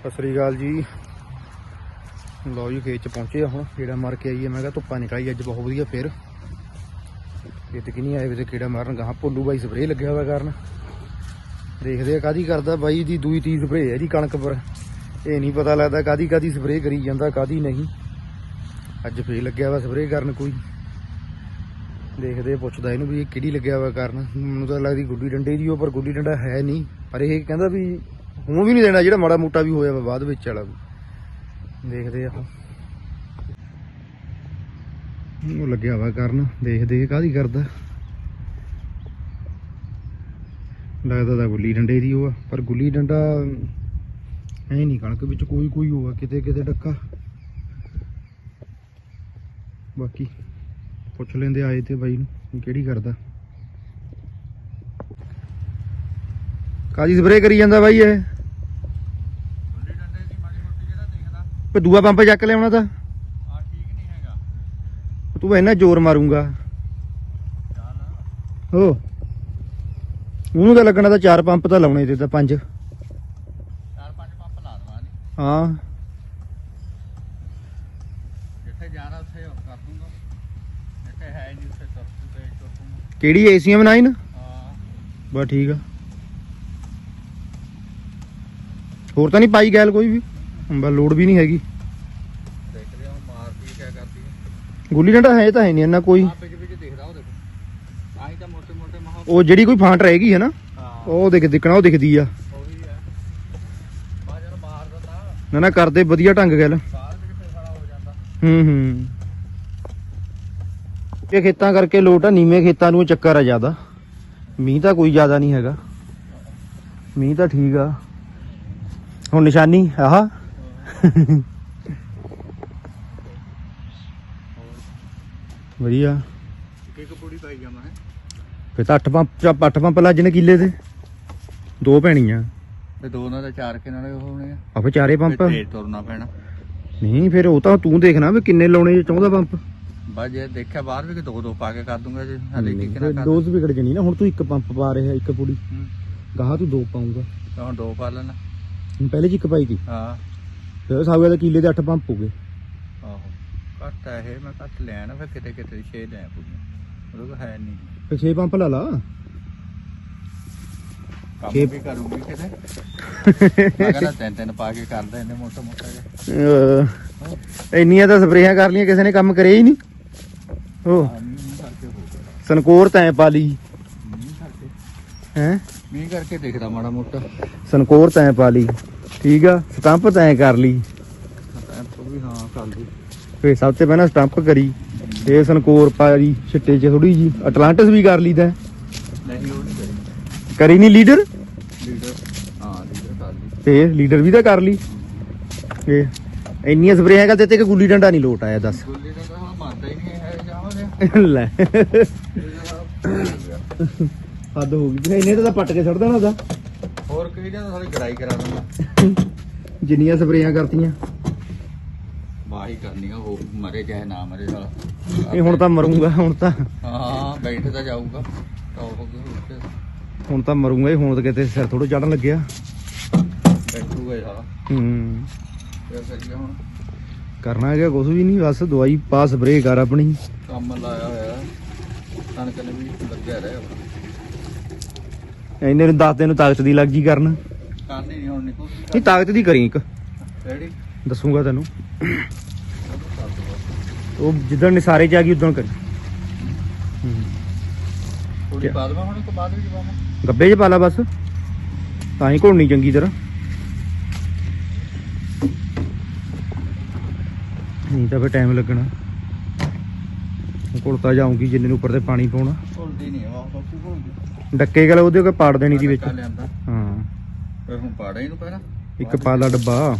ਸਤਿ ਸ੍ਰੀ ਅਕਾਲ ਜੀ। ਲਓ ਜੀ, ਖੇਤ ਚ ਪਹੁੰਚੇ ਆ ਹੁਣ। ਕੀੜਾ ਮਾਰ ਕੇ ਆਈਏ ਮੈਂ ਕਿਹਾ ਧੁੱਪਾਂ ਨਿਕਲੀ ਅੱਜ, ਬਹੁਤ ਵਧੀਆ ਫੇਰ। ਖੇਤ ਕਿ ਨਹੀਂ ਆਏ ਵੇ ਕੀੜਾ ਮਾਰਨ ਗਾਹ। ਭੋਲੂ ਬਾਈ ਸਪਰੇਅ ਲੱਗਿਆ ਹੋਇਆ ਕਰਨ। ਦੇਖਦੇ ਆ ਕਾਦੀ ਕਰਦਾ ਬਾਈ ਦੀ ਦੂਈ ਤੀ ਸਪਰੇਅ ਹੈ ਜੀ ਕਣਕ ਪਰ। ਇਹ ਨਹੀਂ ਪਤਾ ਲੱਗਦਾ ਕਾਦੀ ਕਾਦੀ ਸਪਰੇਅ ਕਰੀ ਜਾਂਦਾ ਕਾਦੀ ਨਹੀਂ। ਅੱਜ ਫੇਰ ਲੱਗਿਆ ਵਾ ਸਪਰੇਅ ਕਰਨ ਕੋਈ। ਦੇਖਦੇ ਪੁੱਛਦਾ ਇਹਨੂੰ ਵੀ ਇਹ ਕਿਹੜੀ ਲੱਗਿਆ ਹੋਇਆ ਕਰਨ। ਮੈਨੂੰ ਤਾਂ ਲੱਗਦੀ ਗੁੱਡੀ ਡੰਡੇ ਦੀ ਉਹ ਪਰ ਗੁੱਡੀ ਡੰਡਾ ਹੈ ਨਹੀਂ। ਪਰ ਇਹ ਕਹਿੰਦਾ ਵੀ ਹੁਣ ਵੀ ਨਹੀਂ ਦੇਣਾ, ਜਿਹੜਾ ਮਾੜਾ ਮੋਟਾ ਵੀ ਹੋਇਆ ਵਾ, ਬਾਅਦ ਵਿੱਚ ਵਾਲਾ ਵੀ। ਦੇਖਦੇ ਆ। ਉਹ ਲੱਗਿਆ ਵਾ ਕਰਨ, ਦੇਖਦੇ ਆ ਕਾਹਦੀ ਕਰਦਾ। ਲੱਗਦਾ ਤਾਂ ਗੁੱਲੀ ਡੰਡੇ ਦੀ ਉਹ ਆ, ਪਰ ਗੁੱਲੀ ਡੰਡਾ ਐ ਨਹੀਂ ਕਣਕ ਵਿੱਚ ਕੋਈ ਕੋਈ ਹੋਆ ਕਿਤੇ ਕਿਤੇ ਡੱਕਾ। ਬਾਕੀ ਪੁੱਛ ਲੈਂਦੇ ਆਏ ਤੇ ਬਾਈ ਨੂੰ ਕਿਹੜੀ ਕਰਦਾ। ਕਾਦੀ ਸਪਰੇਅ ਕਰੀ ਜਾਂਦਾ ਬਾਈ ਇਹ? ਤੇ ਦੂਆ ਪੰਪ ਚੱਕ ਲਿਆਉਣਾ ਤਾਂ ਆ ਠੀਕ ਨਹੀਂ ਹੈਗਾ। ਤੂੰ ਇੰਨਾ ਜ਼ੋਰ ਮਾਰੂੰਗਾ। ਹੋ। ਉਹਨੂੰ ਤਾਂ ਲੱਗਣਾ ਤਾਂ ਚਾਰ ਪੰਪ ਤਾਂ ਲਾਉਣੇ ਤੇ ਤਾਂ ਪੰਜ। ਚਾਰ ਪੰਜ ਪੰਪ ਲਾ ਦਵਾ ਨਹੀਂ ਹਾਂ। ਜਿੱਥੇ ਜਾਣਾ ਉੱਥੇ ਉਹ ਕਰ ਦੂੰਗਾ। ਜਿੱਥੇ ਹੈ ਨਹੀਂ ਉੱਥੇ ਤੇ ਚੁੱਕੂਗਾ ਕਿਹੜੀ ਏਸੀਐਮ 9 ਹਾਂ। ਬਸ ਠੀਕ ਆ। ਹੋਰ ਤਾਂ ਨਹੀਂ ਪਾਈ ਗੈਲ ਕੋਈ ਵੀ? ਬਸ ਲੋਡ ਵੀ ਨਹੀਂ ਹੈਗੀ। ਦੇਖਦੇ ਹਾਂ ਮਾਰਦੀ ਕਿਆ ਕਰਦੀ ਹੈ ਗੁੱਲੀ ਡੰਡਾ ਹੈ ਤਾਂ ਹੈ ਨਹੀਂ ਇੰਨਾ ਕੋਈ। ਆ ਵਿੱਚ ਵਿੱਚ ਦਿਖਦਾ ਉਹ ਦੇਖੋ। ਆਹੀ ਤਾਂ ਮੋਟੇ ਮੋਟੇ ਮਹਾ ਉਹ ਜਿਹੜੀ ਕੋਈ ਫਾਂਟ ਰਹੇਗੀ ਹੈ ਨਾ ਉਹ ਦੇਖ ਦਿਖਣਾ ਉਹ ਦਿਖਦੀ ਆ। ਨਾ ਨਾ ਕਰਦੇ ਵਧੀਆ ਢੰਗ ਗੱਲ। ਹੂੰ ਹੂੰ ਇਹ ਖੇਤਾਂ ਕਰਕੇ ਲੋਟ ਆ ਨੀਵੇਂ ਖੇਤਾਂ ਨੂੰ ਚੱਕਰ ਆ ਜ਼ਿਆਦਾ। ਮੀਂਹ ਤਾਂ ਕੋਈ ਜ਼ਿਆਦਾ ਨਹੀਂ ਹੈਗਾ। ਮੀਂਹ ਤਾਂ ਠੀਕ ਆ। ਹੁਣ ਨਿਸ਼ਾਨੀ ਆਹ। ਵਧੀਆ। ਇੱਕ ਪੂੜੀ ਪਾਈ ਜਾਂਦਾ ਹੈ। ਫਿਰ ਤਾਂ 8 ਪੰਪ ਚ 8 ਪੰਪ ਲੱਜਣੇ ਕਿੱਲੇ ਤੇ ਦੋ ਪੈਣੀਆਂ। ਤੇ ਦੋ ਨਾਲ ਤਾਂ ਚਾਰ ਕੇ ਨਾਲੇ ਹੋਣੇ ਆ। ਆ ਫਿਰ ਚਾਰੇ ਪੰਪ? ਤੇਜ਼ ਤੁਰਨਾ ਪੈਣਾ। ਨਹੀਂ ਫਿਰ ਉਹ ਤਾਂ ਤੂੰ ਦੇਖਣਾ ਵੀ ਕਿੰਨੇ ਲਾਉਣੇ ਜੇ ਚਾਹੁੰਦਾ ਪੰਪ। ਜੇ ਦੇਖਿਆ ਬਾਹਰ ਵੀ ਕਿ ਦੋ ਦੋ ਪਾ ਕੇ ਕਰ ਦੂੰਗਾ ਜੇ ਹਲੇ ਕੀ ਨਾ ਕਰ ਡੋਜ਼ ਵਿਗੜ ਜਣੀ ਨਾ ਹੁਣ ਤੂੰ ਇੱਕ ਪੰਪ ਪਾ ਰਿਹਾ ਇੱਕ ਪੁੜੀ। ਗਾਹਾਂ ਤੂੰ ਦੋ ਪਾਉਂਗਾ ਤਾਂ ਹੁਣ ਦੋ ਪਾ ਲੈਣਾ। ਪਹਿਲੇ ਚ ਇੱਕ ਪਾਈ ਤੀ। ਹਾਂ। ਫਿਰ ਸਾਵੇ ਦਾ ਕਿੱਲੇ ਦੇ 8 ਪੰਪ ਹੋ ਗਏ। ਆਹੋ ਘੱਟ ਹੈ ਇਹ ਮੈਂ ਘੱਟ ਲੈਣਾ ਫਿਰ ਕਿਤੇ ਕਿਤੇ ਛੇ ਲੈ ਪੂਰੀ ਉਹ ਤਾਂ ਹੈ ਨਹੀਂ। ਫਿਰ 6 ਪੰਪ ਲਾ ਲਾ। ਕੰਮ ਛੇ- ਵੀ ਕਰੂੰਗੀ ਕਿਤੇ। ਮੈਂ ਕਹਿੰਦਾ ਤਿੰਨ ਤਿੰਨ ਪਾ ਕੇ ਕਰਦਾ ਇਹਨੇ ਮੋਟਾ ਮੋਟਾ ਜਿਹਾ। ਅਹ ਇੰਨੀਆਂ ਤਾਂ ਸਪਰੇਆਂ ਕਰ ਲੀਆਂ ਕਿਸੇ ਨੇ ਕੰਮ ਕਰਿਆ ਹੀ ਨਹੀਂ। ਉਹ ਹਾਂ, ਮੀਂਹ ਮੀਂਹ ਕਰਕੇ ਹੋ ਗਿਆ। ਸਨਕੋਰ ਤੈਂ ਪਾ ਲਈ। ਮੀਂਹ ਕਰਕੇ। ਹੈ? ਮੀਂਹ ਕਰਕੇ ਦਿਖਦਾ ਮਾੜਾ ਮੋਟਾ। ਸਨਕੋਰ ਤੈਂ ਪਾ ਲਈ। ਠੀਕ ਆ? ਸਟੰਪ ਤੈਂ ਕਰ ਲਈ ਟੈਂਪੋ ਵੀ ਹਾਂ ਕਰ ਲਈ। ਫੇ ਸਭ ਤੋਂ ਪਹਿਲਾਂ ਸਟੰਪ ਕਰੀ। ਇਹ ਸਨਕੋਰ ਪਾ ਛਿੱਟੇ 'ਚ ਥੋੜੀ ਜੀ। ਅਟਲਾਂਟਸ ਵੀ ਕਰ ਲਈਦਾ। ਨਹੀਂ ਉਹ ਨਹੀਂ ਕਰੀ ਕਰੀ ਨਹੀਂ ਲੀਡਰ? ਲੀਡਰ ਹਾਂ ਲੀਡਰ ਕਰ ਲਈ ਤੇ ਲੀਡਰ ਵੀ ਤਾਂ ਕਰ ਲਈ। ਇਹ ਇੰਨੀਆਂ ਸਪਰੇਆਂ ਕਰ ਦਿੱਤੇ ਕਿ ਗੁੱਲੀ ਡੰਡਾ ਨਹੀਂ ਲੋਟ ਆਇਆ, ਦੱਸ। ਗੁੱਲੀ ਦਾ ਤਾਂ ਹੁਣ ਮੰਨਦਾ ਹੀ ਨਹੀਂ ਹੈ ਜਾਵਾਂਗੇ ਲੈ। ਹੱਦ ਹੋ ਗਈ। ਇਹਨੇ ਤਾਂ ਪੱਟ ਕੇ ਛੱਡ ਦੇਣਾ ਦਾ ਹੋਰ ਕਹੀ ਜਾਂਦਾ ਸਾਡੀ ਗੜਾਈ ਕਰਾ ਦਿੰਦਾ ਜਿੰਨੀਆਂ ਸਪਰੇਆਂ ਕਰਤੀਆਂ। ਵਾਹੀ ਕਰਨੀ ਆ ਉਹ ਮਰੇ ਚਾਹੇ ਨਾ ਮਰੇ ਸਾਲਾ। ਇਹ ਹੁਣ ਤਾਂ ਮਰੂੰਗਾ ਹੁਣ ਤਾਂ। ਹਾਂ ਬੈਠ ਤਾਂ ਜਾਊਗਾ। ਟੌਪ ਹੋ ਗਿਆ ਹੁਣ ਤਾਂ ਮਰੂੰਗਾ ਹੀ ਹੁਣ ਤਾਂ ਕਿਤੇ ਸਿਰ ਥੋੜਾ ਚੜਨ ਲੱਗਿਆ। ਬੈਠੂਗਾ ਸਾਲਾ। ਹੂੰ। ਫਿਰ ਕਰੀਏ ਹੁਣ? ਕਰਨਾ ਹੈਗਾ ਕੁਝ ਵੀ ਨਹੀਂ ਬਸ ਦਵਾਈ ਪਾ ਸਪਰੇਅ ਕਰ ਆਪਣੀ। ਕੰਮ ਲਾਇਆ ਹੋਇਆ। ਕਣਕ ਨੇ ਵੀ ਲੱਗਿਆ ਰਿਹਾ ਇੰਨੇ ਨੂੰ ਦੱਸ ਦਿਨ ਨੂੰ ਤਾਕਤ ਦੀ ਲੱਗ ਜੀ ਕਰਨ। ਕਰਨੀ ਨਹੀਂ ਹੁਣ ਨਹੀਂ ਕੁਛ ਨਹੀਂ ਤਾਕਤ ਦੀ ਕਰੀ ਇੱਕ। ਰੈਡੀ ਦੱਸੂਗਾ ਤੈਨੂੰ। ਉਹ ਜਿੱਦਣ ਨਿਸਾਰੇ ਚ ਆ ਗਈ ਉਦੋਂ ਕਰੀ। ਥੋੜੀ ਹੁਣ ਬਾਅਦ ਵਿੱਚ ਪਾਵਾਂ। ਗੱਬੇ 'ਚ ਪਾ ਲਾ ਬਸ। ਤਾਂ ਹੀ ਘੋਲਣੀ ਚੰਗੀ ਤਰ੍ਹਾਂ। ਨਹੀਂ ਤਾਂ ਫਿਰ ਟਾਈਮ ਲੱਗਣਾ। ਘੁਲਤਾ ਜਾਊਂਗੀ ਜਿੰਨੇ ਨੂੰ ਉੱਪਰ ਤੇ ਪਾਣੀ ਪਾਉਣਾ। ਭੁੱਲਦੀ ਨਹੀਂ ਆਹ ਬਾਪੂ ਡੱਕੇ ਗਲ ਉਹਦੇ ਕੋਲ ਪਾੜ ਦੇਣੀ ਦੀ ਵਿੱਚ। ਲਿਆਂਦਾ। ਹਾਂ। ਫਿਰ ਹੁਣ ਪਾੜਾ ਇਹਨੂੰ ਪਹਿਲਾਂ? ਇੱਕ ਪਾ ਲਾ ਡੱਬਾ।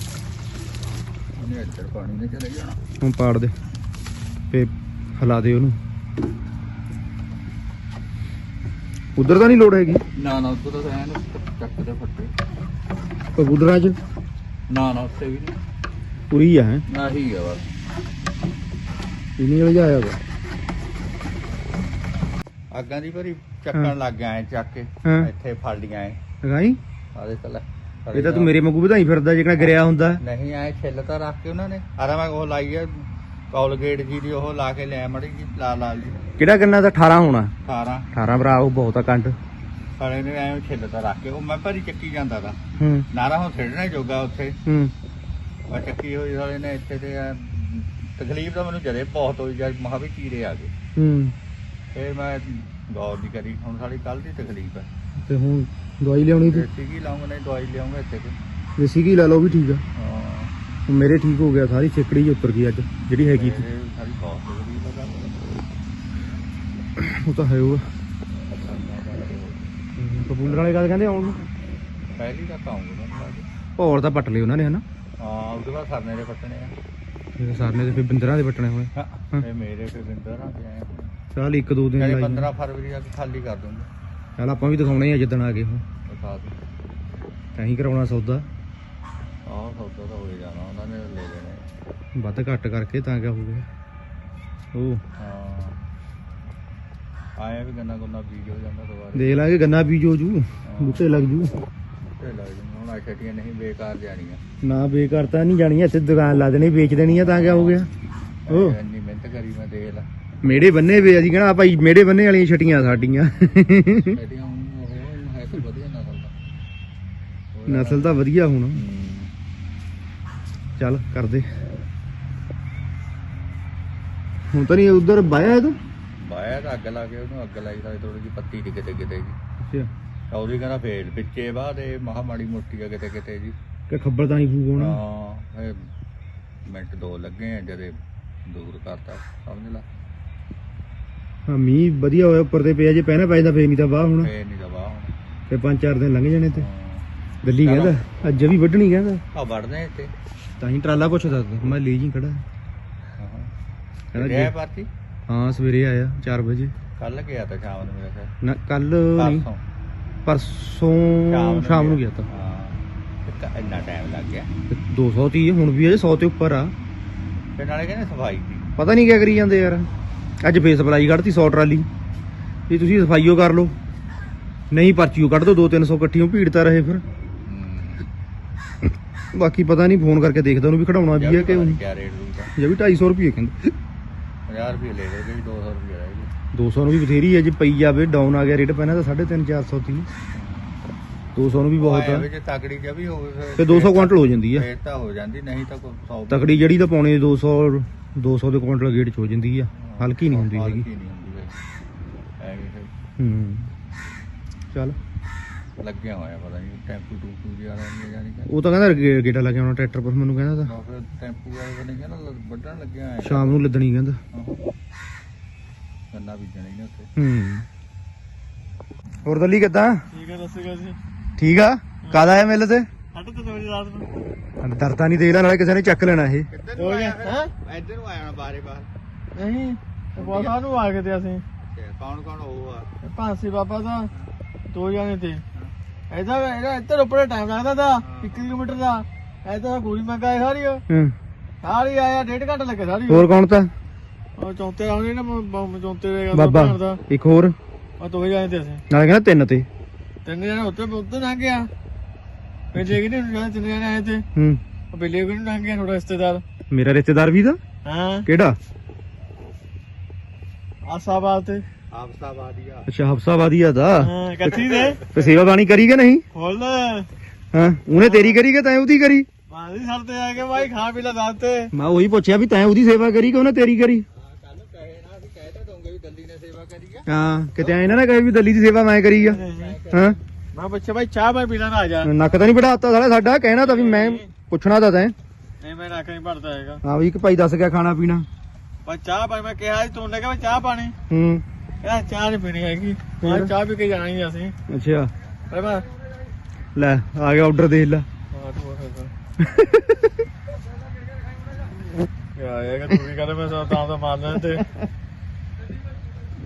ਉਹਨੇ ਇੱਧਰ ਪਾਣੀ ਨੇ ਚਲੇ ਜਾਣਾ। ਹੁਣ ਪਾੜ ਦੇ। ਤੇ ਹਿਲਾ ਦੇ ਉਹਨੂੰ। ਉਧਰ ਤਾਂ ਨਹੀਂ ਲੋੜ ਹੈਗੀ। ਨਾ ਨਾ ਉੱਧਰ ਤਾਂ ਐਨ ਚੱਕ ਦੇ ਫੱਟੇ। ਕਬੂਤਰਾਂ 'ਚ? ਨਾ ਨਾ ਉੱਥੇ ਵੀ ਨਹੀਂ। ਪੂਰੀ ਆ ਹੈ? ਆਹੀ ਆ ਬਸ। ਇਨੀ ਵਾਲੀ ਆਇਆ ਵਾ। ਅੱਗਾਂ ਦੀ ਭਰੀ। ਚੱਕਣ ਲੱਗ ਗਿਆ ਐ ਚੱਕ ਕੇ ਹਾਂ। ਇੱਥੇ ਫੜ ਲੀਆਂ ਐ। ਲਗਾਈ ਆਦੇ ਚੱਲ ਇਹ ਤਾਂ ਤੂੰ ਮੇਰੇ ਵਾਂਗੂ ਵਧਾਈ ਫਿਰਦਾ ਜਿਹੜਾ ਗਿਰਿਆ ਹੁੰਦਾ। ਨਹੀਂ ਆਏ ਛਿੱਲ ਤਾਂ ਰੱਖ ਕੇ ਉਹਨਾਂ ਨੇ। ਆਰਾ ਮੈਂ ਉਹ ਲਾਈ ਆ ਕੌਲਗੇਟ ਜੀ ਦੀ ਉਹ ਲਾ ਕੇ ਲਿਆ ਮੜੀ ਜੀ ਲਾਲ ਲਾਲ ਜੀ ਕਿਹੜਾ ਗੰਨਾ ਦਾ? 18 ਹੋਣਾ। 18 18 ਭਰਾ ਉਹ ਬਹੁਤ ਆ ਕੰਡ ਸਾਲੇ ਨੇ ਐਵੇਂ ਛਿੱਲ ਤਾਂ ਰੱਖ ਕੇ ਉਹ ਮੈਂ ਭਰੀ ਚੱਕੀ ਜਾਂਦਾ ਤਾ। ਹੂੰ। ਨਾਰਾ ਹੁਣ ਛੇੜਨਾ ਜੋਗਾ ਉੱਥੇ। ਹੂੰ। ਮੈਂ ਚੱਕੀ ਹੋਈ ਸਾਲੇ ਨੇ ਇੱਥੇ ਤੇ ਆ, ਤਕਲੀਫ ਤਾਂ ਮੈਨੂੰ ਜਦੇ ਬਹੁਤ ਹੋਈ ਜਦ ਮਹਾ ਵੀ ਕੀੜੇ ਆ ਗਏ। ਹੂੰ। ਫਿਰ ਮੈਂ ਗੌਰ ਨਹੀਂ ਕਰੀ ਹੁਣ ਸਾਡੀ ਕੱਲ ਦੀ ਤਕਲੀਫ ਹੈ। ਤੇ ਹੁਣ ਦਵਾਈ ਲਿਆਉਣੀ ਤੇ ਦੇਸੀ ਕੀ ਲਾਉਂਗਾ ਨਹੀਂ ਦਵਾਈ ਲਿਆਉਂਗਾ ਇੱਥੇ ਤੇ ਦੇਸੀ ਕੀ ਲਾ ਲਓ ਵੀ ਠੀਕ ਆ। ਹਾਂ। ਹੁਣ ਮੇਰੇ ਠੀਕ ਹੋ ਗਿਆ ਸਾਰੀ ਛਿਕੜੀ ਜਿਹੀ ਉੱਤਰ ਗਈ ਅੱਜ ਜਿਹੜੀ ਹੈਗੀ ਸੀ। ਮੇਰੇ ਸਾਡੀ ਬਹੁਤ ਤਕਲੀਫ ਹੈ ਉਹ ਤਾਂ ਹੈ ਉਹ। ਕਬੂਲਰ ਵਾਲੇ ਗੱਲ ਕਹਿੰਦੇ ਆਉਣ ਨੂੰ? ਪਹਿਲੀ ਤੱਕ ਆਉਂਗਾ ਹੋਰ ਤਾਂ ਪੱਟ ਲਏ ਉਹਨਾਂ ਨੇ ਹਨਾ? ਹਾਂ ਉਹਦੇ ਬਾਅਦ ਸਰਨੇ ਦੇ ਪੱਟਣੇ ਆ। ਫਿਰ ਸਰਨੇ ਦੇ ਫਿਰ ਬਿੰਦਰਾਂ ਦੇ ਪੱਟਣੇ ਹੋਏ ਹਾਂ, ਇਹ ਮੇਰੇ ਤੇ ਬਿੰਦਰ ਆ। ਤੇ ਆਏ ਚੱਲ ਇੱਕ ਦੋ ਦਿਨ ਕਹਿੰਦੇ ਲਾਈ 15 ਫਰਵਰੀ ਤੱਕ ਖਾਲੀ ਕਰ ਦੂੰਗਾ। ਚੱਲ ਆਪਾਂ ਵੀ ਦਿਖਾਉਣੇ ਆ ਜਿੱਦਣ ਆ ਗਏ ਹੁਣ ਦਿਖਾ ਦੂੰ। ਤਾਂ ਹੀ ਕਰਾਉਣਾ ਸੌਦਾ। ਆਹ ਸੌਦਾ ਤਾਂ ਹੋ ਹੀ ਜਾਣਾ ਉਹਨਾਂ ਨੇ ਲੈ ਲੈਣੇ। ਵੱਧ ਘੱਟ ਕਰਕੇ ਤਾਂ ਕਿਆ ਹੋ ਗਿਆ ਉਹ। ਹਾਂ। ਆਇਆ ਵੀ ਗੰਨਾ ਗੁੰਨਾ ਬੀਜ ਹੋ ਜਾਂਦਾ ਦੁਬਾਰਾ। ਦੇਖ ਲਾਂਗੇ ਗੰਨਾ ਬੀਜੋ ਜੂ ਬੂਟੇ ਲੱਗ ਜੂ। ਤੇ ਲੱਗ ਜੂ ਹੁਣ ਆ ਛਟੀਆਂ ਨਹੀਂ ਬੇਕਾਰ ਜਾਣੀਆਂ। ਨਾ ਬੇਕਾਰ ਤਾਂ ਨਹੀਂ ਜਾਣੀ ਇੱਥੇ ਦੁਕਾਨ ਲਾ ਦੇਣੀ ਵੇਚ ਦੇਣੀ ਆ ਤਾਂ ਕਿਆ ਹੋ ਗਿਆ। ਉਹ। ਇੰਨੀ ਮਿਹਨਤ ਕਰੀ ਮੈਂ ਦੇਖ ਲਾ। ਮੇੜੇ ਬੰਨੇ ਵੇ ਅਸੀਂ ਕਹਣਾ ਭਾਈ ਮੇੜੇ ਬੰਨੇ ਵਾਲੀਆਂ ਛਟੀਆਂ ਸਾਡੀਆਂ। ਛਟੀਆਂ ਹੁਣ ਉਹ ਹੈ ਤਾਂ ਵਧੀਆ ਨਸਲ ਦਾ ਨਸਲ ਤਾਂ ਵਧੀਆ ਹੁਣ। ਹੂੰ। ਚੱਲ ਕਰਦੇ। ਹੁਣ ਤਾਂ ਨਹੀਂ ਉਧਰ ਬਾਇਆ ਇਹ ਤਾਂ? ਬਾਇਆ ਤਾਂ ਅੱਗ ਲਾ ਕੇ ਉਹਨੂੰ ਅੱਗ ਲਾਈ ਤਾਂ ਥੋੜੀ ਜਿਹੀ ਪੱਤੀ ਦੀ ਕਿਤੇ ਕਿਤੇ ਜੀ। ਅੱਛਾ। ਤਾਂ ਉਹਦੀ ਕਹਿੰਦਾ ਫੇਰ ਵਿੱਚੇ ਬਾਅਦ ਇਹ ਮਹਾ ਮਾੜੀ ਮੋਟੀ ਆ ਕਿਤੇ ਕਿਤੇ ਜੀ। ਕਿ ਖੱਬਰ ਤਾਂ ਨਹੀਂ ਫੂਕ ਹੋਣਾ। ਹਾਂ ਇਹ ਮਿੰਟ ਦੋ ਲੱਗੇ ਆ ਜਦੇ ਦੂਰ ਕਰਤਾ। ਸਮਝ ਲਾ। ਹਾਂ ਮੀਂਹ ਵਧੀਆ ਹੋਇਆ ਉੱਪਰ ਤੇ ਪਿਆ ਜੇ ਪਹਿਣਾ ਪੈ ਜਾਂਦਾ ਫੇਰ ਨਹੀਂ ਤਾਂ ਵਾਹ ਹੁਣ। ਫੇਰ ਨਹੀਂ ਦਵਾ ਹੁਣ। ਫੇ ਪੰਜ ਚਾਰ ਦਿਨ ਲੰਘ ਜਾਣੇ ਤੇ। ਦਿੱਲੀ ਕਹਿੰਦਾ ਅੱਜ ਵੀ ਵੱਢਣੀ ਕਹਿੰਦਾ। ਆ ਵੜਦੇ ਇੱਥੇ। ਤਾਂ ਹੀ ਟਰਾਲਾ ਪੁੱਛਦਾ ਤਾ, ਮੈਂ ਲਈ ਜੀ ਖੜਾ। ਹਾਂ। ਕਹਿੰਦਾ ਗਿਆ ਪਾਰਟੀ? ਹਾਂ ਸਵੇਰੇ ਆਇਆ 4 ਵਜੇ। ਕੱਲ ਗਿਆ ਤਾਂ ਸ਼ਾਮ ਨੂੰ ਮੇਰੇ ਖਿਆਲ। ਨਾ ਕੱਲ ਨਹੀਂ ਪਰਸੋਂ। ਸ਼ਾਮ ਨੂੰ ਗਿਆ। ਤਾਂ। ਹਾਂ। ਤੇ ਕ- ਇੰਨਾ ਟਾਈਮ ਲੱਗ ਗਿਆ। 230 ਹੁਣ ਵੀ ਅਜੇ 100 ਤੇ ਉੱਪਰ ਆ। ਤੇ ਨਾਲੇ ਕਹਿੰਦੇ ਸਫ਼ਾਈ ਦੀ। ਪਤਾ ਨਹੀਂ ਕਿਆ ਕਰੀ ਜਾਂਦੇ ਯਾਰ। ਅੱਜ ਫੇਸ ਸਪਲਾਈ ਕੱਢਤੀ 100 ਟਰਾਲੀ। ਵੀ ਤੁਸੀਂ ਸਫਾਈਓ ਕਰ ਲਓ। ਨਹੀਂ ਪਰਚੀਓ ਕੱਢ ਦੋ 2-300 ਇਕੱਠੀਆਂ ਭੀੜ ਤਾਂ ਰਹੇ ਫਿਰ। ਬਾਕੀ ਪਤਾ ਨਹੀਂ ਫੋਨ ਕਰਕੇ ਦੇਖਦਾ ਉਹਨੂੰ ਵੀ ਖੜਾਉਣਾ ਵੀ ਹੈ ਕਿ ਨਹੀਂ। ਕਿਆ ਰੇਟ ਜੇ ਵੀ 250 ਰੁਪਏ ਕਹਿੰਦੇ। 50 ਰੁਪਏ ਲੈ ਲਓ ਜੀ 200 ਰੁਪਏ ਰਹਿ ਗਏ। 200 ਨੂੰ ਵੀ ਬਥੇਰੀ ਹੈ ਜੇ ਪਈ ਜਾਵੇ ਡਾਊਨ ਆ ਗਿਆ ਰੇਟ ਪਹਿਲਾਂ ਤਾਂ 3.5 400 ਤੀ 200 ਨੂੰ ਵੀ ਬਹੁਤ ਆ। ਵਿੱਚ ਤਕੜੀ ਜਿਹਾ ਵੀ ਹੋਵੇ ਫਿਰ- ਤੇ 200 ਕੁਆਂਟਲ ਹੋ ਜਾਂਦੀ ਆ। ਫੇਰ ਤਾਂ ਹੋ ਜਾਂਦੀ ਨਹੀਂ ਤਾਂ ਕੋਈ 100 ਤਕੜੀ ਜਿਹੜੀ ਤਾਂ ਪੌਣੇ 200 200 ਦੇ ਕੁਆਂਟਲ ਗੇਟ ਚ ਹੋ ਜਾਂਦੀ ਆ। ਹਲਕੀ ਨਹੀਂ ਹੁੰਦੀ ਹੈਗੀ। ਹਲਕੀ ਨਹੀਂ ਹੁੰਦੀ ਫਿਰ। ਐਵੇਂ ਫਿਰ ਹੂੰ। ਚੱਲ। ਲੱਗਿਆ ਹੋਇਆ ਪਤਾ ਨਹੀਂ ਟੈਂਪੂ ਟੂਪੂ ਜਿਹਾ ਨਹੀਂ ਜਾਣੀ ਕਿ। ਉਹ ਤਾਂ ਕਹਿੰਦਾ ਗੇ- ਗੇੜਾ ਲੱਗਿਆ ਹੋਣਾ ਟਰੈਕਟਰ ਪਰ ਮੈਨੂੰ ਕਹਿੰਦਾ ਤਾਂ। ਫਿਰ ਟੈਂਪੂ ਵਾਲੇ ਨੇ ਕਹਿੰਦਾ ਵੱਢਣ ਲੱਗਿਆ ਹੋਇਆ। ਸ਼ਾਮ ਨੂੰ ਲੱਦਣੀ ਕਹਿੰਦਾ। ਗੰਨਾ ਬੀਜਣਾ ਹੀ ਨਾ ਉੱਥੇ। ਹੂੰ। ਹੋਰ ਦੱਲੀ ਕਿੱਦਾਂ? ਠੀਕ ਹੈ ਦੱਸੇਗਾ ਜੀ। ਠੀਕ ਆ? ਕਾਦਾ ਆਇਆ ਮਿਲ ਤੇ? ਹਟ ਤੇ ਰਾਤ ਨੂੰ। ਡਰਦਾ ਨਹੀਂ ਲੈ ਨਾਲੇ ਕਿਸੇ ਨੇ ਚੱਕ ਲੈਣਾ ਇਹ। ਕਿੱਧਰ ਹੋ ਗਿਆ ਹਾਂ ਇੱਧਰ ਨੂੰ ਆਇਆ ਬਾਰੇ ਬਾਹਰ। ਨਹੀਂ। ਬਾਬਾ ਨੂੰ ਆ ਗਏ ਤੇ ਅਸੀਂ। ਕੌਣ ਕੌਣ ਉਹ ਆ? ਭਾਂਸੀ ਬਾਬਾ ਦਾ ਦੋ ਜਾਣੇ ਤੇ। ਇਹਦਾ ਇਹਦਾ ਇੱਧਰ ਉੱਪਰ ਟਾਈਮ ਲੱਗਦਾ ਦਾ 1 ਕਿਲੋਮੀਟਰ ਦਾ। ਇਹਦਾ ਗੋਲੀ ਮੰਗਾ ਸਾਰੀ ਉਹ। ਹੂੰ। ਸਾਰੀ ਆਇਆ ਡੇਢ ਘੰਟਾ ਲੱਗੇ ਸਾਰੀ ਹੋਰ ਕੌਣ ਤਾਂ? ਉਹ ਚੌਂਤੇ ਆਉਂਦੇ ਨਾ ਮ- ਚੌਂਤੇ ਦੇ ਬਾਬਾ ਦਾ। ਇੱਕ ਹੋਰ। ਉਹ ਦੋ ਜਾਣੇ ਤੇ ਅਸੀਂ। ਨਾਲੇ ਕਹਿੰਦਾ ਤਿੰਨ ਤੇ। ਤਿੰਨ ਜਣੇ ਉੱਤੇ ਉੱਤੇ ਲੰਘ ਗਿਆ। ਫਿਰ ਜੇ ਕਿ ਨਹੀਂ ਤਿੰਨ ਜਣੇ ਆਏ ਤੇ। ਹੂੰ। ਉਹ ਬਿੱਲੇ ਵੀ ਲੰਘ ਗਿਆ ਥੋੜਾ ਰਿਸ਼ਤੇਦਾਰ। ਮੇਰਾ ਰਿਸ਼ਤੇਦਾਰ ਵੀ ਦਾ ਹਾਂ। ਕਿਹੜਾ? ਆਸਾਬਾਦ ਤੇ। ਅੱਛਾ ਹਫਸਾਵਾਦੀਆ ਦਾ? ਹਾਂ ਦੇ। ਤੇ ਸੇਵਾ ਬਾਣੀ ਕਰੀ ਕਿ ਨਹੀਂ? ਫੁੱਲ ਹਾਂ ਉਹਨੇ ਤੇਰੀ ਕਰੀ ਕਿ ਤੈਂ ਉਹਦੀ ਕਰੀ? ਮਾਦੀ ਸਰ ਤੇ ਆ ਕੇ ਭਾਈ ਖਾ ਪੀ ਲਾ ਦੱਸ ਤੇ। ਮੈਂ ਉਹੀ ਪੁੱਛਿਆ ਵੀ ਤੈਂ ਉਹਦੀ ਸੇਵਾ ਕਰੀ ਕਿ ਉਹਨੇ ਤੇਰੀ ਕਰੀ? ਕੱਲ ਨੂੰ ਕਹੇ ਨਾ ਅਸੀਂ ਕਹਿ ਤਾਂ ਦੋਗੇ ਵੀ ਦਿੱਲੀ ਨੇ ਸੇਵਾ ਕਰੀ ਆ। ਹਾਂ ਕਿਤੇ ਐ ਨਾ ਨਾ ਕਹੇ ਵੀ ਦੱਲੀ ਦੀ ਸੇਵਾ ਮੈਂ ਕਰੀ ਆ? ਹਾਂ? ਮੈਂ ਪੁੱਛਿਆ ਭਾਈ ਚਾਹ ਮੈਂ ਪੀਣਾ ਨਾ ਆ ਜਾ। ਨੱਕ ਤਾਂ ਨਹੀਂ ਵੜਾਤਾ ਸਾਲਾ ਸਾਡਾ ਕਹਿਣਾ ਤਾਂ ਵੀ ਮੈਂ ਪੁੱਛਣਾ ਤਾਂ ਤੈਂ। ਨਹੀਂ ਮੈਂ ਨੱਕ ਨਹੀਂ ਭਰਦਾ ਹੈਗਾ। ਹਾਂ ਵੀ ਇੱਕ ਭਾਈ ਦੱਸ ਗਿਆ ਖਾਣਾ ਪੀਣਾ। ਚਾਹ ਭਾਈ ਮੈਂ ਕਿਹਾ ਸੀ ਤੂੰ ਨੇ ਕਿਹਾ ਚਾਹ ਪਾਣੀ। ਹੂੰ। ਕਹਿੰਦਾ ਚਾਹ ਨਹੀਂ ਪੀਣੀ ਹੈਗੀ। ਮੈਂ ਚਾਹ ਪੀ ਕੇ ਜਾਣਾ ਹੀ ਅਸੀਂ। ਅੱਛਾ। ਪਰ ਮੈਂ ਲੈ ਆ ਗਿਆ ਆਰਡਰ ਦੇਖ ਲੈ। ਹਾਂ ਤੂੰ ਯਾ ਇਹ ਤੂੰ ਵੀ ਕਹਿੰਦਾ ਮੈਂ ਤਾਂ ਤਾਂ ਮਾਰ ਲੈਣ ਤੇ।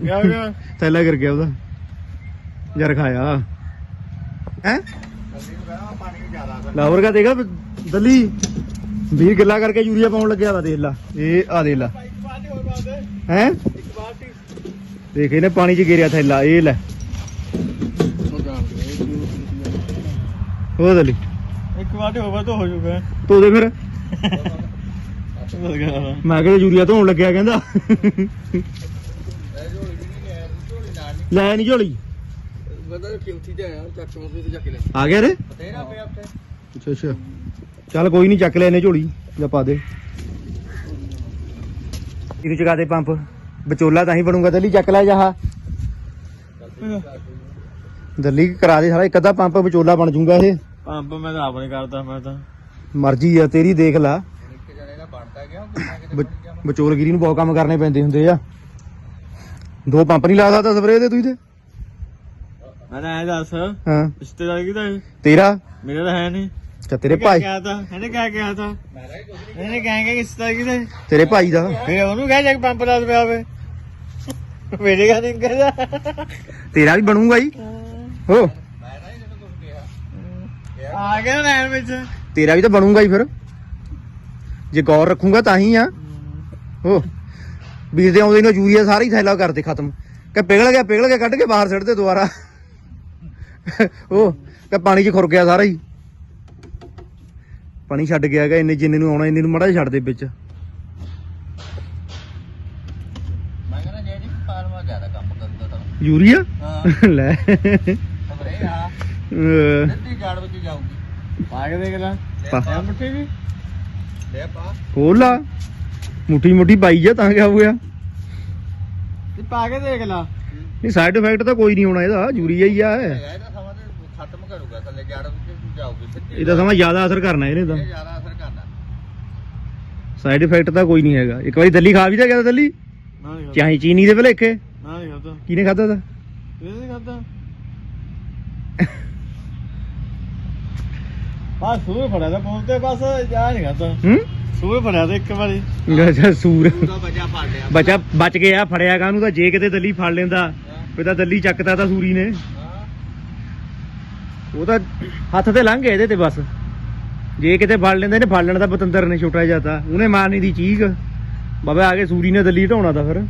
ਕਿਆ ਗਿਆ? ਥੈਲਾ ਕਰ ਗਿਆ ਉਹਦਾ। ਯਾਰ ਖਾਇਆ। ਹੈ? ਪਾਣੀ ਜ਼ਿਆਦਾ ਲਾਹੌਰ ਕਾ ਦੇਗਾ ਦੱਲੀ। 20 ਗਿੱਲਾ ਕਰਕੇ ਯੂਰੀਆ ਪਾਉਣ ਲੱਗਿਆ ਵਾ ਦੇਖ ਲਾ। ਇਹ ਆ ਦੇਖ ਲਾ ਇੱਕ ਬਾਲਟੀ ਹੋਰ ਪਾ ਦੇ ਹੈ? ਇੱਕ ਦੇਖ ਇਹਨੇ ਪਾਣੀ 'ਚ ਗਿਰਿਆ ਥੈਲਾ ਇਹ ਲੈ। ਉਹ ਦੱਲੀ ਵਾਟੇ ਹੋਵੇ ਤਾਂ ਹੋ ਜਾਊਗਾ। ਤੋ ਦੇ ਫਿਰ। ਮੈਂ ਕਿਹਾ ਯੂਰੀਆ ਧੋਣ ਲੱਗਿਆ ਕਹਿੰਦਾ। ਲੈ ਨਹੀਂ ਝੋਲੀ। ਬਦਲ ਕਿਉਂ ਤੇ ਆਇਆ ਚੱਕ ਚੋਂ ਤੇ ਚੱਕ ਲੈ ਆ ਗਿਆ ਰੇ ਅੱਛਾ ਅੱਛਾ। ਚੱਲ ਕੋਈ ਨਹੀਂ ਚੱਕ ਲੈ ਇਹਨੇ ਝੋਲੀ ਜਾਂ ਪਾ ਦੇ। ਇਹਨੂੰ ਚਗਾ ਦੇ ਪੰਪ। ਵਿਚੋਲਾ ਤਾਂ ਹੀ ਬਣੂਗਾ ਦੱਲੀ ਚੱਕ ਲੈ ਜਾਹਾ ਦੱਲੀ ਕਰਾ ਦੇ ਸਾਲਾ ਇੱਕ ਅੱਧਾ ਪੰਪ ਵਿਚੋਲਾ ਬਣ ਜੂਗਾ ਇਹ। ਪੰਪ ਮੈਂ ਤਾਂ ਆਪ ਨਹੀਂ ਕਰਦਾ ਮੈਂ ਤਾਂ। ਮਰਜ਼ੀ ਆ ਤੇਰੀ ਦੇਖ ਲਾ। ਵਿਚੋਲਗਿਰੀ ਨੂੰ ਬਹੁਤ ਕੰਮ ਕਰਨੇ ਪੈਂਦੇ ਹੁੰਦੇ ਆ। ਦੋ ਪੰਪ ਨਹੀਂ ਲਾ ਸਕਦਾ ਸਪਰੇਅ ਦੇ ਤੂੰ ਤੇ। ਮੈਂ ਤਾਂ ਐ ਦੱਸ ਹਾਂ। ਰਿਸ਼ਤੇਦਾਰ ਕਿਹਦਾ ਤੇਰਾ? ਮੇਰਾ ਤਾਂ ਹੈ ਨਹੀਂ। ਤੇਰੇ ਭਾਈ ਕਿਹਾ ਤਾਂ? ਇਹਨੇ ਕਿਆ ਕਿਹਾ ਤਾਂ? ਮੈਂ ਕਿਹਾ ਕੁਝ ਇਹਨੇ ਕਹਾਂਗੇ ਕਿ ਰਿਸ਼ਤੇਦਾਰ ਕਿਹਦਾ ਹੈ ਤੇਰੇ ਭਾਈ ਦਾ। ਫਿਰ ਉਹਨੂੰ ਕਹਿ ਜਾ ਕੇ ਪੰਪ ਲਾ ਦੇ ਆਵੇ। ਮੇਰੇ ਨਹੀਂ ਕਰਦਾ ਤੇਰਾ ਵੀ ਬਣੂਗਾ ਹੀ। ਹੋ ਆ ਗਿਆ ਲੈਣ ਵਿੱਚ। ਤੇਰਾ ਵੀ ਤਾਂ ਬਣੂਗਾ ਹੀ ਫਿਰ। ਜੇ ਗੌਰ ਰੱਖੂਗਾ ਤਾਂ ਹੀ ਆ। ਹੋ। ਬੀਜ ਦੇ ਆਉਂਦੇ ਨੂੰ ਯੂਰੀਆ ਸਾਰਾ ਹੀ ਥੈਲਾ ਕਰਦੇ ਖਤਮ। ਕਿ ਪਿਘਲ ਗਿਆ ਪਿਘਲ ਗਿਆ ਕੱਢ ਕੇ ਬਾਹਰ ਸਿੱਟ ਦੇ ਦੁਬਾਰਾ। ਉਹ ਕਿ ਪਾਣੀ 'ਚ ਖੁਰ ਗਿਆ ਸਾਰਾ ਹੀ। ਪਾਣੀ ਛੱਡ ਗਿਆ ਹੈਗਾ ਇੰਨੇ ਜਿੰਨੇ ਨੂੰ ਆਉਣਾ ਇੰਨੇ ਨੂੰ ਮੜਾ ਛੱਡ ਦੇ ਵਿੱਚ। ਮੈਂ ਕਹਿੰਦਾ ਜੇ ਜੀ ਫਾਰਮਾ ਜ਼ਿਆਦਾ ਕੰਮ ਕਰਦਾ ਤਾਂ। ਯੂਰੀਆ? ਹਾਂ। ਲੈ। ਖਬਰੇ ਆ। ਅਹ, ਸਿੱਧੀ ਜੜ ਵਿੱਚ ਜਾਊਗੀ। ਪਾ ਕੇ ਦੇਖ ਲੈ। ਪਾ- ਐ ਮੁੱਠੀ ਵੀ। ਲੈ ਪਾ। ਖੋਲ ਲਾ। ਮੁੱਠੀ ਮੁੱਠੀ ਪਾਈ ਜਾ ਤਾਂ ਕਿਆ ਹੋ ਗਿਆ। ਤੇ ਪਾ ਕੇ ਦੇਖ ਲੈ। ਨਹੀਂ ਸਾਈਡ ਇਫੈਕਟ ਤਾਂ ਕੋਈ ਨਹੀਂ ਹੋਣਾ ਇਹਦਾ। ਯੂਰੀਆ ਹੀ ਆ। ਇਹ। ਹੈਗਾ ਇਹਦਾ ਸਮਾਂ ਤੇ ਖਤਮ ਕਰੂਗਾ ਥੱਲੇ ਜੜ ਵਿੱਚ। ਜਾਊਗੀ ਸਿੱਧੀ ਇਹਦਾ ਸਮਾਂ ਜ਼ਿਆਦਾ ਅਸਰ ਕਰਨਾ ਇਹਨੇ ਤਾਂ। ਇਹ ਜ਼ਿਆਦਾ ਅਸਰ ਕਰਨਾ। ਸਾਈਡ ਇਫੈਕਟ ਤਾਂ ਕੋਈ ਨਹੀਂ ਹੈਗਾ। ਇੱਕ ਵਾਰੀ ਦੱਲੀ ਖਾ ਵੀ ਤਾਂ ਗਿਆ ਦੱਲੀ। ਨਾ ਨਹੀਂ ਚਾਹੇ ਚੀਨੀ ਦੇ ਭਲੇਖੇ। ਨਾ ਨਹੀਂ ਕਿਹਨੇ ਖਾਦਾ ਤਾ? ਇਹ ਨਹੀਂ ਬਸ ਸੂਰ ਫੜਿਆ ਤਾਂ ਫੋਨ ਤੇ ਬਸ ਜਾ ਨਹੀਂ ਕਰਦਾ ਹੂੰ? ਸੂਰ ਫੜਿਆ ਤਾਂ ਇੱਕ ਵਾਰੀ। ਅੱਛਾ ਸੂਰ। ਉਹਦਾ ਬਚਾ ਫੜ ਲਿਆ। ਬਚਾ ਬਚ ਗਿਆ ਫੜਿਆ ਕਾਹਨੂੰ ਤਾਂ? ਜੇ ਕਿਤੇ ਦੱਲੀ ਫੜ ਲੈਂਦਾ ਫਿਰ ਤਾਂ ਦੱਲੀ ਚੱਕਤਾ ਤਾਂ ਸੂਰੀ ਨੇ। ਉਹ ਤਾਂ ਹੱਥ ਤੇ ਲੰਘ ਗਏ ਇਹਦੇ ਤੇ ਬਸ। ਜੇ ਕਿਤੇ ਫੜ ਲੈਂਦੇ ਨੇ ਫੜ ਲੈਣਾ ਤਾਂ ਬਤੰਦਰ ਨੇ ਛੋਟਾ ਜਿਹਾ ਤਾਂ ਉਹਨੇ ਮਾਰਨੀ ਦੀ ਚੀਕ। ਬਾਬਾ ਆ ਕੇ ਸੂਰੀ ਨੇ ਦੱਲੀ ਢਾਉਣਾ ਤਾਂ ਫਿਰ।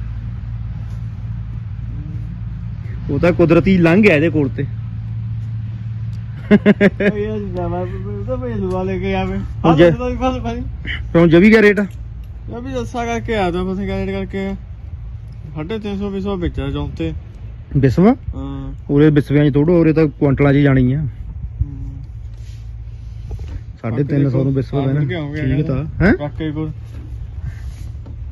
ਉਹ ਤਾਂ ਕੁਦਰਤੀ ਲੰਘ ਗਿਆ ਇਹਦੇ ਕੋਲ ਤੇ। ਇਹ ਜਾਵਾ ਤਾਂ ਭੇਜ ਦਵਾ ਲੈ ਕੇ ਆਵੇ। ਹਾਂ ਜੇ- ਤਾਂ ਬਸ ਭਾਈ ਹੁਣ ਜਵੀ ਗਿਆ ਰੇਟ ਇਹ ਵੀ ਦੱਸਾ ਕਰਕੇ ਆ ਤਾਂ ਬਸ ਗਾਈਡ ਕਰਕੇ। 350 ਵਿਸਵਾ ਵੇਚਿਆ ਜੌਂਤੇ ਬਿਸਵਾ? ਹਾਂ। ਉਰੇ ਬਿਸਵਿਆਂ 'ਚ ਤੋੜੋ ਉਰੇ ਤਾਂ ਕੁਆਂਟਲਾਂ 'ਚ ਹੀ ਜਾਣੀ ਆ। ਸਾਢੇ ਤਿੰਨ ਸੌ ਨੂੰ ਬਿਸਵਾ ਦੇਣਾ ਠੀਕ। ਤਾਂ। ਹੈ? ਕਾਕੇ ਕੋਲ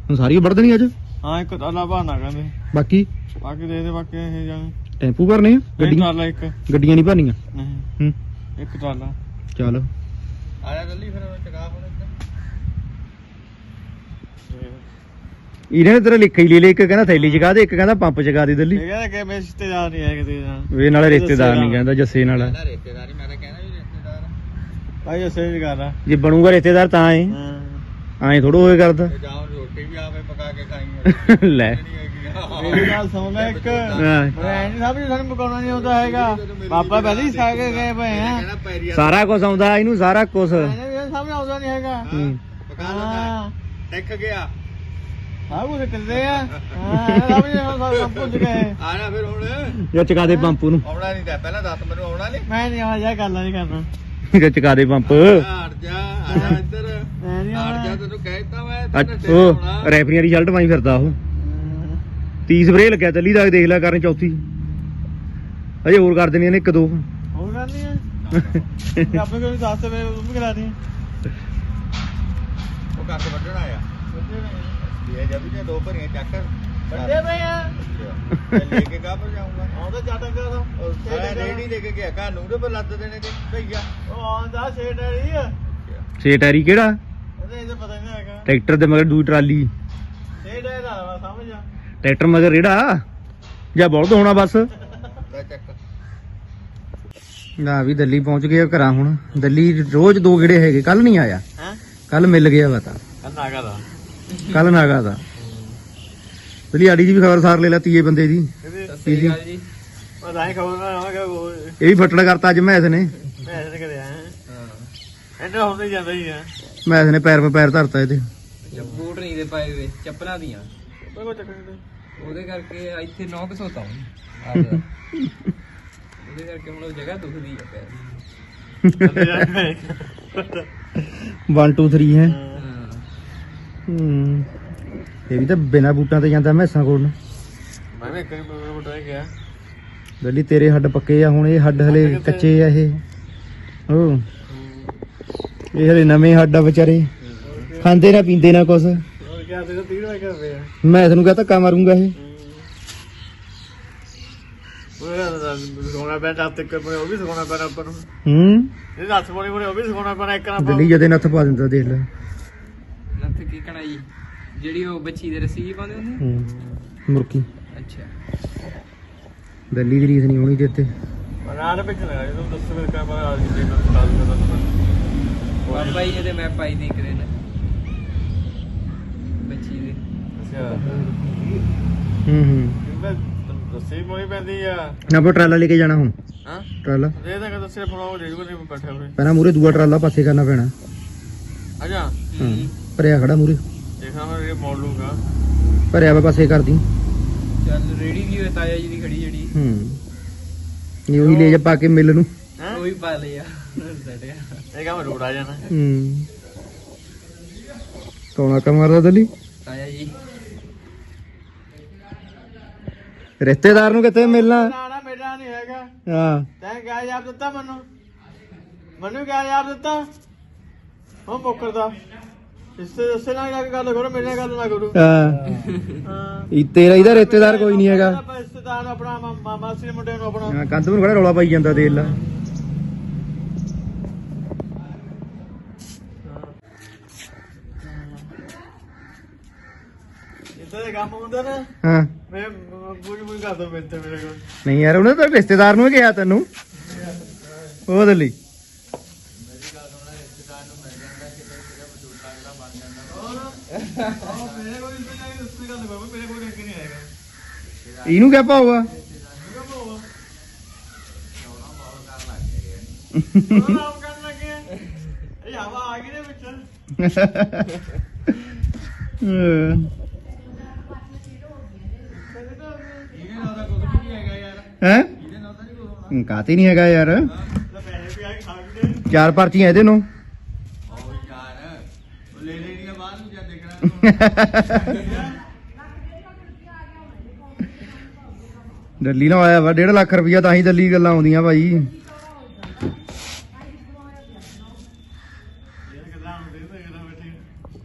ਹੁਣ ਸਾਰੀ ਵੜ ਦੇਣੀ ਅੱਜ? ਹਾਂ ਇੱਕ ਤਾਲਾ ਬਹਾਨਾ ਕਹਿੰਦੇ। ਬਾਕੀ? ਬਾਕੀ ਦੇ ਦੇ ਬਾਕੀ ਇਹ ਜਾਣ। ਟੈਂਪੂ ਭਰਨੇ ਆ? ਗੱਡੀ ਗੱਡੀਆਂ? ਤਾਲਾ ਇੱਕ। ਗੱਡੀਆਂ ਨਹੀਂ ਭਰਨੀਆਂ? ਨਹੀਂ। ਹੂੰ। ਇੱਕ ਤਾਲਾ ਚੱਲ। ਆਇਆ ਜਲਦੀ ਫਿਰ ਚਕਾ ਹੁਣ ਇੱਥੇ ਇਹਨੇ ਨੇ ਤੇਰਾ ਲਿਖਿਆ ਹੀ ਲੈ ਲੈ ਇੱਕ ਕਹਿੰਦਾ ਥੈਲੀ ਚਗਾ ਦੇ ਇੱਕ ਕਹਿੰਦਾ ਪੰਪ ਚਗਾ ਦੇ ਦਿੱਲੀ। ਇਹ ਕਹਿੰਦਾ ਕਿ ਮੇਰੇ ਰਿਸ਼ਤੇਦਾਰ ਨਹੀਂ ਹੈ ਕਿਤੇ ਜਾਂ ਵੇ ਨਾਲੇ ਰਿਸ਼ਤੇਦਾਰ ਨਹੀਂ ਕਹਿੰਦਾ ਜੱਸੇ ਨਾਲ। ਕਹਿੰਦਾ ਰਿਸ਼ਤੇਦਾਰੀ ਮੈਂ ਤਾਂ ਕਹਿਣਾ ਵੀ ਰਿਸ਼ਤੇਦਾਰ ਆ। ਭਾਈ ਅਸੇ ਨਹੀਂ ਕਰਦਾ ਜੇ ਬਣੂਗਾ ਰਿਸ਼ਤੇਦਾਰ ਤਾਂ ਐ ਹਾਂ। ਐ ਥੋੜੋ ਹੋਏ ਕਰਦਾ। ਤੇ ਜਾਓ ਰੋਟੀ ਵੀ ਆਵੇ ਪਕਾ ਕੇ ਖਾਈ ਲੈ। ਮੇਰੀ ਗੱਲ ਸੁਣ ਲੈ ਇੱਕ। ਹਾਂ। ਮੈਂ ਐ ਨਹੀਂ ਸਮਝ ਸਾਨੂੰ ਪਕਾਉਣਾ ਨਹੀਂ ਆਉਂਦਾ ਹੈਗਾ। ਪਾਪਾ ਪਹਿਲੇ ਹੀ ਖਾ ਕੇ ਗਏ ਪਏ ਆ। ਕਹਿੰਦਾ ਪੈਰੀ ਸਾਰਾ ਕੁਝ ਆਉਂਦਾ ਇਹਨੂੰ ਸਾਰਾ ਕੁਝ ਮੈਨੂੰ ਵੀ ਇਹ ਸਮਝ ਆਉਂਦਾ ਨਹੀਂ ਹੈਗਾ। ਹੂੰ। ਪਕਾ ਲੈਂਦਾ। ਹਾਂ। ਟਿਕ ਗਿਆ। ਹਾਂ ਉਹ ਕਰਦੇ ਆ। ਹਾਂ ਇਹ ਸਮਝ ਆਉਂਦਾ ਸਭ ਭੁੱਲ ਗਏ। ਆ ਨਾ ਫਿਰ ਹੁਣ। ਜਾਂ ਚਕਾ ਦੇ ਪੰਪ ਨੂੰ ਆਉਣਾ ਨਹੀਂ ਤਾਂ ਪਹਿਲਾਂ ਦੱਸ ਮੈਨੂੰ ਆਉਣਾ ਨਹੀਂ। ਮੈਂ ਨਹੀਂ ਆਵਾਂ ਜਾ ਗੱਲਾਂ ਨਹੀਂ ਕਰਨਾ। ਜਾਂ ਚਕਾ ਦੇ ਪੰਪ। ਹਟ ਜਾ ਆ ਜਾ ਇੱਧਰ। ਮੈਂ ਨਹੀਂ ਹਟ ਜਾ ਆਵਾਂ ਤੈਨੂੰ ਕਹਿਤਾ ਮੈਂ ਅੱਛ- ਤੈਨੂੰ ਉਹ ਆਉਣਾ। ਰੈਫਰੀਆਂ ਦੀ ਸ਼ਰਟ ਪਾਈ ਫਿਰਦਾ ਉਹ। 30 ਸਪਰੇ ਲੱਗਿਆ ਚੱਲੀ ਦਾ ਦੇਖ ਲੈ ਕਰਨ ਚੌਥੀ। ਅਜੇ ਹੋਰ ਕਰ ਦੇਣੀਆਂ ਨੇ ਇੱਕ ਦੋ। ਹੋਰ ਗੱਲ ਨਹੀਂ ਹੈ ਆਪਣੇ ਕੋਲ ਦੱਸ ਤੇ ਮੈਂ ਉਹ ਵੀ ਕਰਾ ਦੀ ਉਹ ਕੱਟ ਵੱਢਣ ਆਇਆ ਇਹ ਜਦ ਵੀ ਦੋ ਭਰੀਆਂ ਚੱਕ ਵੱਡੇ ਪਏ ਆ। ਤੇ ਲੈ ਕੇ ਕਾ ਪਰ ਜਾਊਂਗਾ? ਆਉਂਦਾ ਚਾਟਾ ਕਰਦਾ ਮੈਂ ਰੇੜੀ ਲੈ ਕੇ ਗਿਆ ਕਾ ਨੂਰੇ ਪਰ ਲੱਦ ਦੇਣੇ ਤੇ ਭਈਆ। ਉਹ ਆਉਂਦਾ ਛੇੜ ਰਹੀ ਆ। ਛੇ ਟੈਰੀ ਕਿਹੜਾ? ਉਹਦੇ ਇਹਦਾ ਪਤਾ ਨਹੀਂ ਹੈਗਾ। ਟਰੈਕਟਰ ਦੇ ਮਗਰ ਦੂਈ ਟਰਾਲੀ। ਸਮਝ ਆ ਟਰੈਕਟਰ ਮਗਰ ਰੇੜਾ ਜਾਂ ਬਲਦ ਹੋਣਾ ਬਸ? ਨਾ ਵੀ ਦਿੱਲੀ ਪਹੁੰਚ ਗਿਆ ਘਰਾਂ ਹੁਣ। ਦਿੱਲੀ ਰੋਜ਼ ਦੋ ਗੇੜੇ ਹੈਗੇ ਕੱਲ ਨਹੀਂ ਆਇਆ। ਹੈ? ਕੱਲ ਮਿਲ ਗਿਆ ਵਾ ਤਾਂ। ਕੰਨਾ ਕਰਦਾ ਕੱਲ ਨਾਗਾ ਦਾ। ਦਿੱਲੀ ਆੜੀ ਦੀ ਵੀ ਖਬਰ ਸਾਰ ਲੈ ਲਾ ਤੀਏ ਬੰਦੇ ਦੀ। ਕਿਹਦੀ ਇਹਦੀ ਉਹ ਤਾਂ ਹੀ ਖਬਰ ਨਾ ਆਵਾਂਗਾ ਉਹ ਇਹ ਵੀ ਫੱਟੜ ਕਰਤਾ ਅੱਜ ਮੈਸ ਨੇ। ਮੈਂ ਐਸੇ ਕਰਿਆ ਐਂਟਰ ਹੁੰਦੇ ਹੀ ਜਾਂਦਾ ਹੀ ਆ। ਮੈਸ ਨੇ ਪੈਰ 'ਤੇ ਪੈਰ ਧਰਤਾ ਇਹਦੇ। ਬੂਟ ਨਹੀਂ ਦੇ ਪਾਏ ਵੇ ਚੱਪਲਾਂ ਦੀਆਂ। ਕੋਈ ਕੋਈ ਚੱਕਰ ਨਹੀਂ। ਉਹਦੇ ਕਰਕੇ ਇੱਥੇ ਨੌ ਘਸੋਤਾ ਹੁਣ ਉਹਦੇ ਕਰਕੇ ਹੁਣ ਉਹ ਜਗ੍ਹਾ ਦੁਖਦੀ ਆ ਪੈਰ ਥੱਲੇ ਜਾ ਕੇ 1 2 3 ਹੈ। ਹਾਂ। ਹੂੰ ਇਹ ਵੀ ਤਾਂ ਬਿਨਾ ਬੂਟਾਂ ਤੇ ਜਾਂਦਾ ਮੈਸਾਂ ਕੋਲ ਨੂੰ। ਮੈਂ ਵੀ ਕਈ ਮੋਟਰ ਤੇ ਗਿਆ। ਗੱਲੀ ਤੇਰੇ ਹੱਡ ਪੱਕੇ ਆ ਹੁਣ ਇਹ ਹੱਡ ਹਲੇ ਕੱਚੇ ਆ ਇਹ। ਓ। ਇਹ ਹਲੇ ਨਵੇਂ ਹੱਡ ਆ ਵਿਚਾਰੇ। ਖਾਂਦੇ ਨਾ ਪੀਂਦੇ ਨਾ ਕੁਛ। ਹੋਰ ਕਿਆ ਤੇ 30 ਰੁਪਏ ਕਰ ਰਿਹਾ ਮੈਂ ਤੈਨੂੰ ਕਹਾਂ ਧੱਕਾ ਮਾਰੂੰਗਾ ਇਹ। ਉਹ ਸੋਨਾ ਪੈਂਦਾ ਹੱਥ ਤੱਕ ਉਹ ਵੀ ਸੋਨਾ ਪੈਣਾ ਨੂੰ। ਹੂੰ। ਇਹ ਹੱਥ ਬੋਲੀ ਬੋਲੀ ਉਹ ਵੀ ਸੋਨਾ ਪੈਣਾ ਇੱਕ ਨਾ ਗੱਲੀ ਜਦੇ ਨੱਥ ਪਾ ਦਿੰਦਾ ਦੇਖ ਲੈ। ਕੀ ਕਣਾਈ ਜਿਹੜੀ ਉਹ ਬੱਚੀ ਦੇ ਰੱਸੀ ਪਾਉਂਦੇ ਹੁੰਦੇ? ਹੂੰ ਮੁਰਕੀ। ਅੱਛਾ। ਗੱਲੀ ਦੀ ਰੀਸ ਨਹੀਂ ਹੋਣੀ ਤੇ ਇੱਥੇ ਰਾਤ ਵਿੱਚ ਲਗਾ ਜਦੋਂ ਦੱਸ ਮੇਰੇ ਕਾ ਮੈਂ ਅੱਜ ਦੇ ਨਾਲ ਕਰਦਾ ਤੁਹਾਨੂੰ ਬਾਬਾ ਜੀ ਇਹਦੇ ਮੈਂ ਪਾਈ ਦੇ ਕਰੇ ਨੇ। ਬੱਚੀ ਦੇ। ਅੱਛਾ। ਹੂੰ ਹੂੰ। ਮੈਂ ਦੱਸੇ ਮੋਈ ਪੈਂਦੀ ਆ। ਨਾ ਆਪਾਂ ਟਰਾਲਾ ਲੈ ਕੇ ਜਾਣਾ ਹੁਣ। ਹਾਂ? ਟਰਾਲਾ। ਦੇ ਤਾਂ ਦੱਸੇ ਉਹ ਦੇ ਜੂਗਾ ਨਹੀਂ ਬੈਠਾ ਹੋਵੇ। ਪਹਿਲਾਂ ਮੂਰੇ ਦੂਆ ਟਰਾਲਾ ਪਾਸੇ ਕਰਨਾ ਪੈਣਾ। ਅੱਛਾ। ਹਾਂ। ਭਰਿਆ ਖੜਾ ਮੂਰੇ। ਦੇਖਾਂ ਮੈਂ ਇਹ ਮੋੜ ਲੂਗਾ ਭਰਿਆ ਵਾ ਪਾਸੇ ਕਰਦੀ। ਚੱਲ ਰੇੜੀ ਵੀ ਹੋਏ ਤਾਇਆ ਜੀ ਦੀ ਖੜੀ ਜਿਹੜੀ। ਹੂੰ। ਇਹ ਉਹੀ ਲੈ ਜਾ ਪਾ ਕੇ ਮਿਲ ਨੂੰ। ਹੈ? ਉਹ ਵੀ ਪਾ ਲਿਆ ਸੜਿਆ ਇਹ ਕੰਮ ਰੋੜ ਆ ਜਾਣਾ ਹੂੰ। ਕੌਣਾ ਕਾ ਮਾਰਦਾ ਦਲੀ ਤਾਇਆ ਜੀ। ਰਿਸ਼ਤੇਦਾਰ ਨੂੰ ਕਿੱਥੇ ਮਿਲਣਾ? ਨਾ ਨਾ ਮੇਰਾ ਨਹੀਂ ਹੈਗਾ। ਹਾਂ। ਤੈਂ ਕਿਆ ਯਾਦ ਦਿੱਤਾ ਮੈਨੂੰ। ਮੈਨੂੰ ਕਿਆ ਯਾਦ ਦਿੱਤਾ। ਉਹ ਮੁੱਕਰਦਾ। ਇਸ ਦੱਸੇ ਨਾਲ ਜਾ ਕੇ ਗੱਲ ਕਰੋ ਮੇਰੇ ਨਾਲ ਗੱਲ ਨਾ ਕਰੋ। ਹਾਂ। ਹਾਂ। ਇਹ ਤੇਰਾ ਇਹਦਾ ਰਿਸ਼ਤੇਦਾਰ ਕੋਈ ਨਹੀਂ ਹੈਗਾ। ਆਪਾਂ ਰਿਸ਼ਤੇਦਾਰ ਨੂੰ ਆਪਣਾ ਮਾ- ਮਾ- ਮਾਸੀ ਦੇ ਮੁੰਡੇ ਨੂੰ ਆਪਣਾ। ਹਾਂ ਕੰਧ ਨੂੰ ਖੜਾ ਰੌਲਾ ਪਾਈ ਜਾਂਦਾ ਦੇਖ ਲੈ। ਇਦਾਂ ਦੇ ਕੰਮ ਹੁੰਦਾ ਨਾ। ਹਾਂ। ਮੈਂ ਪੂਰੀ ਪੂਰੀ ਕਰ ਦੋ ਮੇਰੇ ਤੇ ਮੇਰੇ ਕੋਲ। ਨਹੀਂ ਯਾਰ ਉਹਨੇ ਤਾਂ ਰਿਸ਼ਤੇਦਾਰ ਨੂੰ ਹੀ ਕਿਹਾ ਤੈਨੂੰ। ਉਹ ਦਲੀ ਮੇਰੇ ਕੋਲ ਇਸ ਤਰ੍ਹਾਂ ਦੀ ਦੱਸੀ ਗੱਲ ਕਰੋ ਮੇਰੇ ਕੋਲ ਕਰਕੇ ਨਹੀਂ ਆਏਗਾ ਇਹਨੂੰ ਕਿਆ ਕਰਨ ਲੱਗੇ ਆ। ਇਹ ਹਵਾ ਆ ਗਈ ਦੇ ਵਿੱਚ ਇਹਨੇ ਨਾਲ ਦਾ ਕੁਝ ਵੀ ਨਹੀਂ ਹੈਗਾ ਯਾਰ ਹੈ? ਇਹਦੇ ਨਾਲ ਤਾਂ ਨਹੀਂ ਕੁਝ ਹੋਣਾ ਕਾਤੇ ਨਹੀਂ ਹੈਗਾ ਯਾਰ? ਲੈ ਪੈਸੇ ਕੇ ਚਾਰ ਪਰਚੀਆਂ ਇਹਦੇ ਨੂੰ ਆਓ ਯਾਰ ਉਹ ਲੈ ਲੈਣੀਆਂ ਬਾਹਰ ਨੂੰ ਜਾ ਦੇਖਣਾ ਦਿੱਲੀ ਨਾਲ ਆਇਆ ਵਾ 1.5 ਲੱਖ ਰੁਪਈਆ ਤਾਂ ਹੀ ਦਿੱਲੀ ਗੱਲਾਂ ਆਉਂਦੀਆਂ ਭਾਈ।